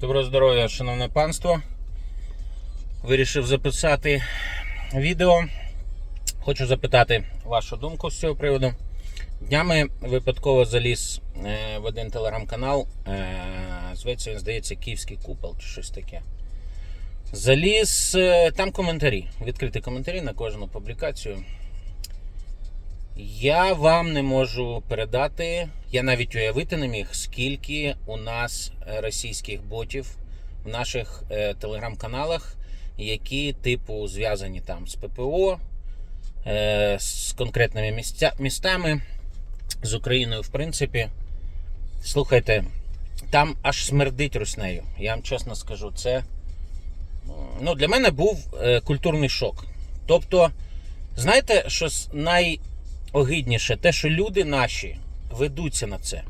Доброго здоров'я, шановне панство. Вирішив записати відео. Хочу запитати вашу думку з цього приводу. Днями випадково заліз е, в один телеграм-канал. Е, зветься, він здається, Київський купол чи щось таке. Заліз е, там коментарі. Відкриті коментарі на кожну публікацію. Я вам не можу передати, я навіть уявити не міг, скільки у нас е, російських ботів в наших е, телеграм-каналах, які типу зв'язані там з ППО, е, з конкретними місця, містами, з Україною, в принципі. Слухайте, там аж смердить руснею. Я вам чесно скажу, це ну, для мене був культурний шок. Тобто, знаєте, що най огидніше те, що люди наші ведуться на це.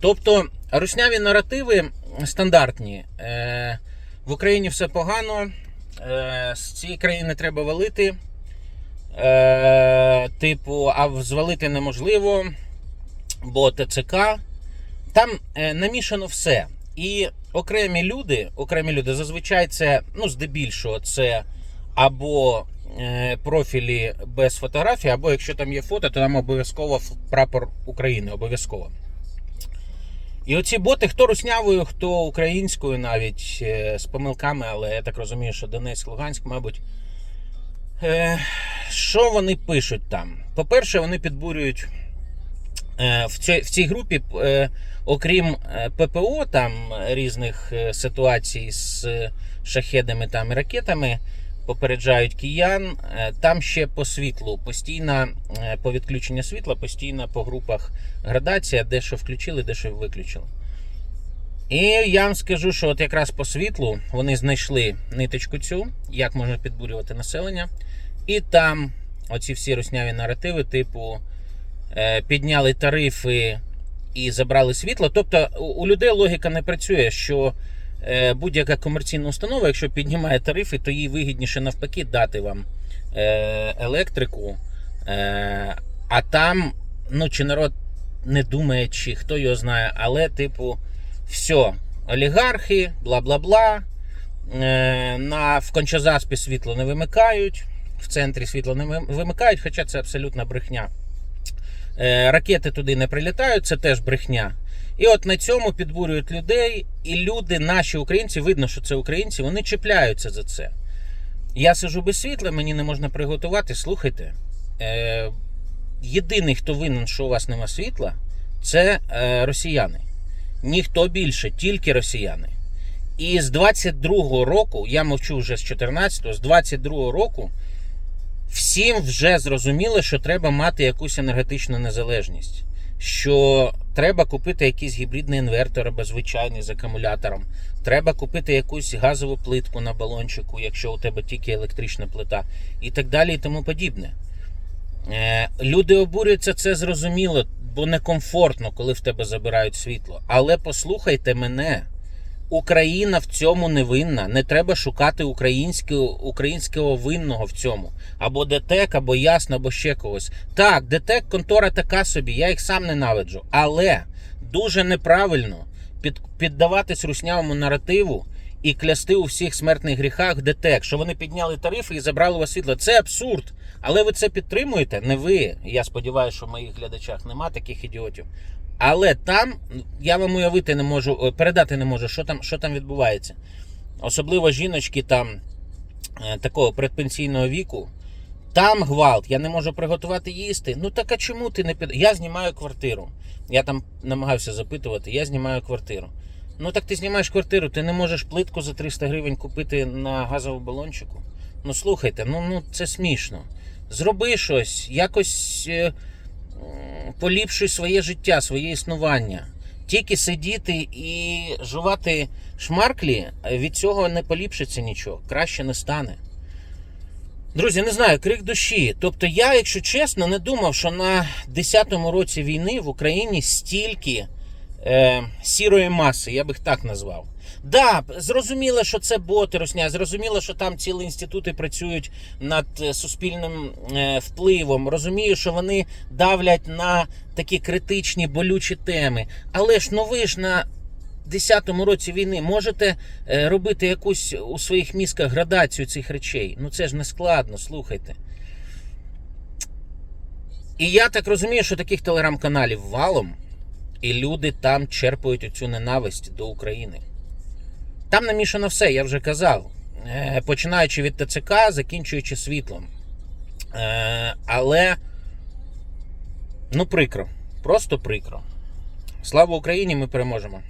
Тобто, русняві наративи стандартні. Е, в Україні все погано, е, з цієї країни треба валити. Е, типу, а звалити неможливо, бо ТЦК. Там е, намішано все. І окремі люди, окремі люди, зазвичай це, ну, здебільшого, це або профілі без фотографії, або якщо там є фото, то там обов'язково прапор України, обов'язково. І оці боти, хто руснявою, хто українською, навіть е, з помилками, але я так розумію, що Донецьк, Луганськ, мабуть. Е, що вони пишуть там? По-перше, вони підбурюють е, в, цій, в цій групі, е, окрім е, ППО, там різних е, ситуацій з е, шахедами там, і ракетами, попереджають киян. Е, Там ще по світлу, постійна е, по відключенню світла, постійна по групах градація, де що включили, де що виключили. І я вам скажу, що от якраз по світлу вони знайшли ниточку цю, як можна підбурювати населення. І там оці всі русняві наративи, типу, е, підняли тарифи і забрали світло. Тобто у- людей логіка не працює, що будь-яка комерційна установа, якщо піднімає тарифи, то їй вигідніше навпаки дати вам е, електрику. Е, а там, ну, чи народ не думає, чи хто його знає, але, типу, все, олігархи, бла-бла-бла. Е, на, в Кончазаспі світло не вимикають, в центрі світло не вимикають, хоча це абсолютна брехня. Е, ракети туди не прилітають, це теж брехня. І от на цьому підбурюють людей, і люди, наші українці, видно, що це українці, вони чіпляються за це. Я сижу без світла, мені не можна приготувати. Слухайте, е, єдиний, хто винен, що у вас нема світла, це е, росіяни. Ніхто більше, тільки росіяни. І з 22-го року, я мовчу вже з 14-го, з 22-го року всім вже зрозуміло, що треба мати якусь енергетичну незалежність. Що треба купити якийсь гібридний інвертор або звичайний з акумулятором. Треба купити якусь газову плитку на балончику, якщо у тебе тільки електрична плита, і так далі, і тому подібне. Е, люди обурюються, це зрозуміло, бо некомфортно, коли в тебе забирають світло. Але послухайте мене. Україна в цьому не винна. Не треба шукати українського, українського винного в цьому. Або ДТЕК, або ясно, або ще когось. Так, ДТЕК контора така собі, я їх сам ненавиджу. Але дуже неправильно під, піддаватись руснявому наративу і клясти у всіх смертних гріхах ДТЕК, що вони підняли тарифи і забрали у вас світло. Це абсурд. Але ви це підтримуєте? Не ви. Я сподіваюся, що в моїх глядачах нема таких ідіотів. Але там я вам уявити не можу, е, передати не можу, що там, що там відбувається. Особливо жіночки там е, такого предпенсійного віку. Там гвалт, я не можу приготувати їсти. Ну так а чому ти не під. Я знімаю квартиру. Я там намагався запитувати, я знімаю квартиру. Ну так ти знімаєш квартиру, ти не можеш плитку за 300 гривень купити на газовому балончику. Ну слухайте, ну, ну це смішно. Зроби щось, якось е, поліпшуй своє життя, своє існування. Тільки сидіти і жувати шмарклі, е, від цього не поліпшиться нічого, краще не стане. Друзі, не знаю, крик душі. Тобто, я, якщо чесно, не думав, що на 10-му році війни в Україні стільки е, сірої маси, я би їх так назвав. Да, зрозуміло, що це боти русня, зрозуміло, що там цілі інститути працюють над е, суспільним е, впливом. Розумію, що вони давлять на такі критичні болючі теми. Але ж ну ви ж на 10-му році війни можете е, робити якусь у своїх мізках градацію цих речей. Ну це ж не складно, слухайте. І я так розумію, що таких телеграм-каналів валом, і люди там черпають оцю ненависть до України. Там намішано все, я вже казав. Е, Починаючи від ТЦК, закінчуючи світлом. Е, Але ну прикро. Просто прикро. Слава Україні! Ми переможемо!